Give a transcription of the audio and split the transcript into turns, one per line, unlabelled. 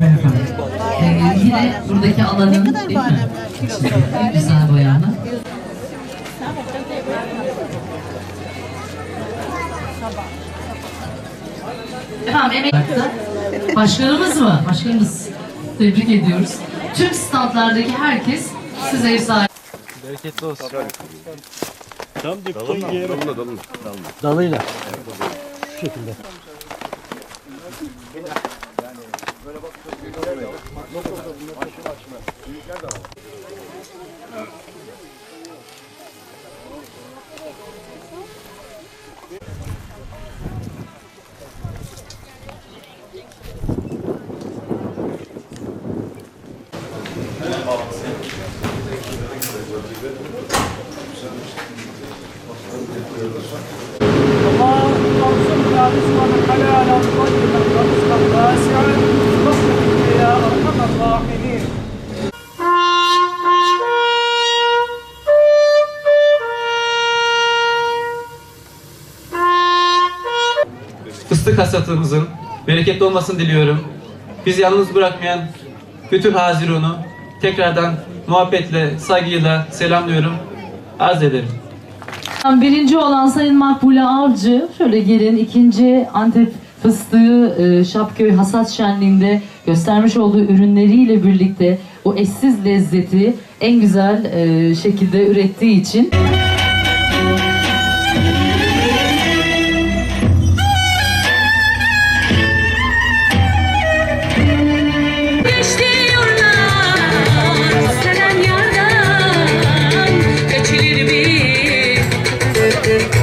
Ee, yine buradaki alanın mi? En güzel boyanı. Efendim emekte başkanımız mı? Başkanımız. Tebrik ediyoruz. Tüm standlardaki herkes size ev sahibi.
Bereketli olsun.
Tam dipten yere.
Dalıyla. Şu şekilde.
Böyle bak büyükler de var. Yok yok bunlar açma açma. Büyükler de var. Allah'ım olsun ya Müslümanın kalem. Ahmedi.
Fıstık hasatımızın bereketli olmasını diliyorum. Bizi yalnız bırakmayan bütün Haziran'ı tekrardan muhabbetle, saygıyla selamlıyorum. Arz ederim.
Birinci olan Sayın Makbule Avcı, şöyle gelin ikinci Antep fıstığı e, Şapköy Hasat Şenliği'nde göstermiş olduğu ürünleriyle birlikte o eşsiz lezzeti en güzel e, şekilde ürettiği için...